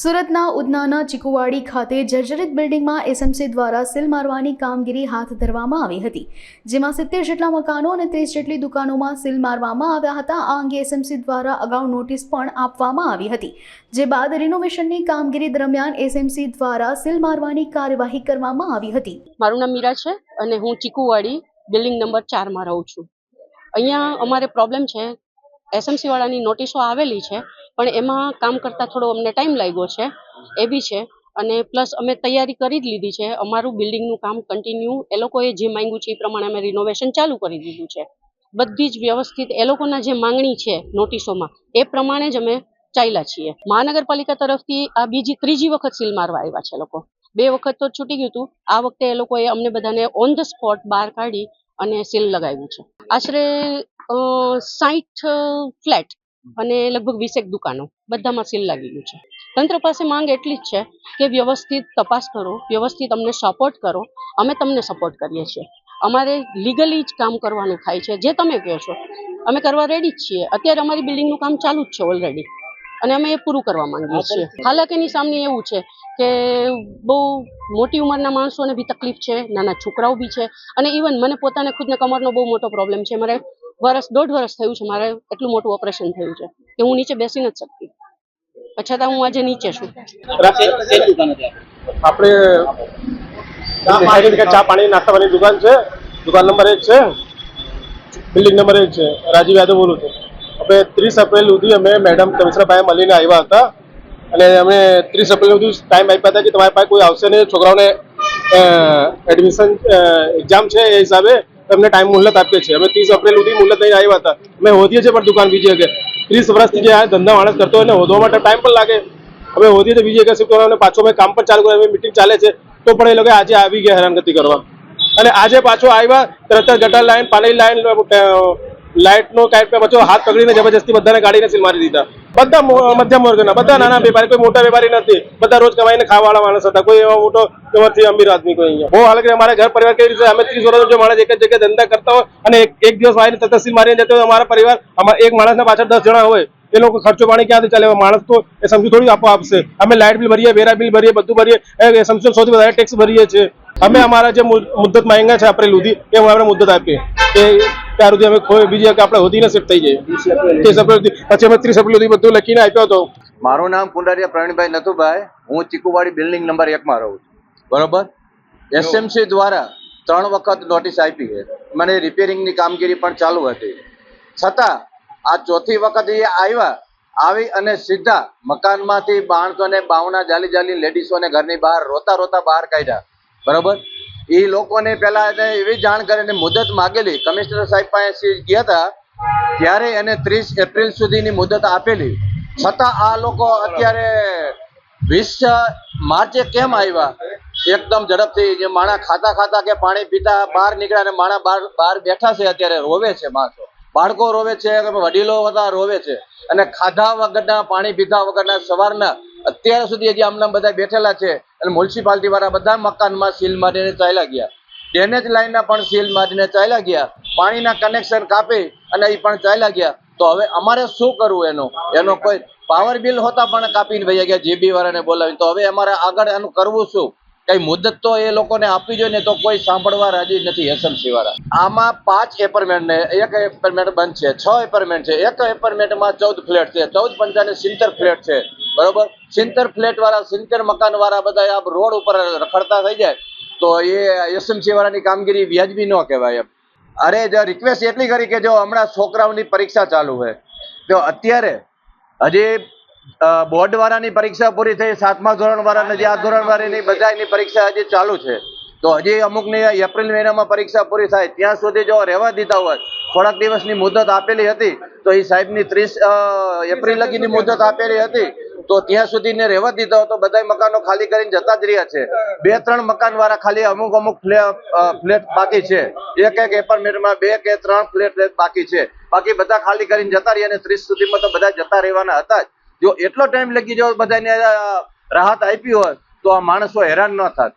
સુરતના ઉદનાના ચીકુવાડી ખાતે જર્જરિત બિલ્ડિંગમાં એસએમસી દ્વારા સીલ મારવાની કામગીરી હાથ ધરવામાં આવી હતી, જેમાં સિત્તેર જેટલા મકાનો અને ત્રીસ જેટલી દુકાનોમાં સીલ મારવામાં આવ્યા હતા. આ અંગે એસએમસી દ્વારા અગાઉ નોટિસ પણ આપવામાં આવી હતી, જે બાદ રિનોવેશનની કામગીરી દરમિયાન એસએમસી દ્વારા સીલ મારવાની કાર્યવાહી કરવામાં આવી હતી. મારું નામ મીરા છે અને હું ચીકુવાડી બિલ્ડિંગ નંબર ચારમાં રહું છું. અહીંયા અમારે પ્રોબ્લેમ છે, એસએમસી વાળાની નોટિસો આવેલી છે પણ એમાં કામ કરતાં થોડો અમને ટાઈમ લાગ્યો છે, એ બી છે. અને પ્લસ અમે તૈયારી કરી જ લીધી છે. અમારું બિલ્ડિંગનું કામ કન્ટિન્યુ એ લોકોએ જે માંગ્યું છે એ પ્રમાણે અમે રિનોવેશન ચાલુ કરી દીધું છે. બધી જ વ્યવસ્થિત એ લોકોના જે માંગણી છે નોટિસોમાં એ પ્રમાણે જ અમે ચાલ્યા છીએ. મહાનગરપાલિકા તરફથી આ બીજી ત્રીજી વખત સીલ મારવા આવ્યા છે લોકો. બે વખત તો છૂટી ગયું હતું. આ વખતે એ લોકોએ અમને બધાને ઓન ધ સ્પોટ બહાર કાઢી અને સીલ લગાવ્યું છે. આશરે સાઠ ફ્લેટ અને લગભગ વીસેક દુકાનો. બધામાં સીલ લાગી ગયું છે. તંત્ર પાસે માંગ એટલી જ છે કે વ્યવસ્થિત તપાસ કરો વ્યવસ્થિત અમને સપોર્ટ કરો. અમે તમને સપોર્ટ કરીએ છીએ. અમારે લીગલી જ કામ કરવાનું થાય છે. જે તમે કહો છો અમે કરવા રેડી જ છીએ. અત્યારે અમારી બિલ્ડિંગનું કામ ચાલુ જ છે ઓલરેડી અને અમે એ પૂરું કરવા માંગીએ છીએ. હાલાકીની સામે એવું છે કે બહુ મોટી ઉંમરના માણસોને બી તકલીફ છે. નાના છોકરાઓ બી છે. અને ઇવન મને પોતાને ખુદને કમરનો બહુ મોટો પ્રોબ્લેમ છે. મારે વરસ દોઢ વર્ષ થયું છે મારે એટલું મોટું ઓપરેશન થયું છે કે હું નીચે બેસી નથી શકતી. છતાં હું આજે નીચે છું. આપણે ચા પાણી નાસ્તાવાની દુકાન છે. દુકાન નંબર એક છે. બિલ્ડિંગ નંબર એક છે. રાજીવ યાદવ બોલું છું. અમે ત્રીસ એપ્રિલ સુધી અમે મેડમ કમિશનરભાઈ મળીને આવ્યા હતા. અને અમે ત્રીસ એપ્રિલ સુધી ટાઈમ આપ્યા હતા કે તમારી પાસે કોઈ આવશે નહીં. છોકરાઓને એડમિશન એક્ઝામ છે એ હિસાબે. તમને ટાઈમ મુહલત આપીએ છીએ. અમે ત્રીસ એપ્રિલ સુધી મુહલત લઈને આવ્યા હતા. અમે હોદીએ છીએ પણ દુકાન બીજી જગ્યાએ. ત્રીસ વર્ષથી જે આ ધંધા માણસ કરતો હોય ને, હોદવા માટે ટાઈમ પણ લાગે. અમે હોધીએ તો બીજી જગ્યાએ શિફ્ટ અને પાછો અમે કામ પણ ચાલુ કર્યું. મિટિંગ ચાલે છે. તો પણ એ લોકો આજે આવી ગયા હેરાનગતિ કરવા. અને આજે પાછો આવ્યા, તરત જ ગટર લાઈન પાણી લાઈન લાઇટ નો કાંઈક પાછો હાથ પકડીને જબરજસ્તી બધાને ગાડીને સીલ મારી દીધા. બધા મધ્યમ વર્ગના, બધા નાના વેપારી, કોઈ મોટા વેપારી નથી. બધા રોજ કમાઈને ખાવાવાળા માણસ હતા. કોઈ એવા મોટો એમાંથી અમીર આદમી કોઈ અહીંયા. બહુ હાલ અમારા ઘર પરિવાર કેવી રીતે, અમે ત્રીસ વર્ષ જો માણસ એક જ જગ્યાએ ધંધા કરતા હોય અને એક દિવસ આવીને તરત સીલ મારીને જતો હોય, અમારા પરિવાર એક માણસના પાછળ દસ જણા હોય, એ લોકો ખર્ચો પાણી ક્યાંથી ચાલે? માણસ તો એ સમજી થોડી આપો આપશે. અમે લાઇટ બિલ ભરીએ, વેરા બિલ ભરીએ, બધું ભરીએ, એ સમજો સૌથી વધારે ટેક્સ ભરીએ છીએ. અમે અમારા જે મુદ્દત માંગ્યા છે આપણે લુધી એ આપણે મુદ્દત આપીએ. કે ત્યાર સુધી અમે કોઈ બીજી આપણે હોદીને શિફ્ટ થઈ જઈએ. ત્રીસ એપ્રિલ સુધી. પછી અમે ત્રીસ એપ્રિલ સુધી બધું લખીને આપ્યો હતો. મારું નામ કુંડારિયા પ્રવીણભાઈ નથુભાઈ. હું ચીકુવાડી બિલ્ડિંગ નંબર એકમાં રહું છું. બરોબર? એસએમસી દ્વારા ત્રણ વખત નોટિસ આપી છે. મને રિપેરિંગની કામગીરી પણ ચાલુ હતી. છતાં આ ચોથી વખત એ આવ્યા. આવી અને સીધા મકાનમાંથી બાણસો ને બાવના જાલી જાલી લેડીસોને ઘરની બહાર રોતા રોતા બહાર કાઢ્યા. બરોબર? એ લોકોને એને એવી જાણ કરીને મુદત માગેલી. કમિશનર સાહેબ પાસે ગયા હતા, ત્યારે એને ત્રીસ એપ્રિલ સુધીની મુદત આપેલી. છતાં આ લોકો અત્યારે વીસ માર્ચે કેમ આવ્યા? એકદમ ઝડપથી જે માણા ખાતા ખાતા કે પાણી પીતા બહાર નીકળ્યા અને માણા બહાર બહાર બેઠા છે અત્યારે, રોવે છે માણસો. બાળકો રોવે છે, વડીલો બધા રોવે છે. અને ખાધા વગરના, પાણી પીધા વગરના, સવારના અત્યાર સુધી હજી આમના બધા બેઠેલા છે. અને મ્યુનિસિપાલિટી વાળા બધા મકાનમાં સીલ મારીને ચાલ્યા ગયા. ડ્રેનેજ લાઈનના પણ સીલ મારીને ચાલ્યા ગયા. પાણીના કનેક્શન કાપી અને એ પણ ચાલ્યા ગયા. તો હવે અમારે શું કરવું એનું? એનો કોઈ પાવર બિલ હોતા પણ કાપીને ભાઈ ગયા જીબી વાળાને બોલાવીને. તો હવે અમારે આગળ એનું કરવું શું? કઈ મુદત તો એ લોકોને આપવી જોઈએ ને તો કોઈ સાંભળવા રાજી નથી એસએમસી વાળા. આમાં પાંચ એપાર્ટમેન્ટ ને એક એપાર્ટમેન્ટ બંધ છે, છ એપાર્ટમેન્ટ છે. એક એપાર્ટમેન્ટમાં ચૌદ ફ્લેટ છે, ચૌદ પંચાને સિત્તેર ફ્લેટ છે. બરોબર? સિત્તેર ફ્લેટ વાળા સિત્તેર મકાન વાળા બધા આ રોડ ઉપર રખડતા થઈ જાય તો એ એસએમસી વાળાની કામગીરી વ્યાજબી ન કહેવાય એમ. અરે જો રિક્વેસ્ટ એટલી કરી કે જો હમણાં છોકરાઓની પરીક્ષા ચાલુ છે તો અત્યારે હજી બોર્ડ વાળાની પરીક્ષા પૂરી થઈ સાતમા ધોરણ વાળાને જે આ ધોરણ વાળાની બધાની પરીક્ષા હજી ચાલુ છે. તો હજી અમુકની એપ્રિલ મહિનામાં પરીક્ષા પૂરી થાય ત્યાં સુધી જો રહેવા દીધા હોય થોડાક દિવસની મુદત આપેલી હતી તો એ સાહેબની ત્રીસ એપ્રિલ લગીની મુદત આપેલી હતી. તો ત્યાં સુધીને રહેવા દીધા તો બધા મકાનો ખાલી કરીને જતા જ રહ્યા છે. બે, ત્રણ મકાન વાળા ખાલી અમુક અમુક ફ્લેટ બાકી છે. એક એક એપાર્ટમેન્ટમાં બે કે ત્રણ ફ્લેટ બાકી છે. બાકી બધા ખાલી કરીને જતા રહ્યા અને ત્રીસ સુધીમાં તો બધા જતા રહેવાના હતા જ. જો એટલો ટાઈમ લગી જો બધાને રાહત આપી હોય તો આ માણસો હેરાન ન થાત.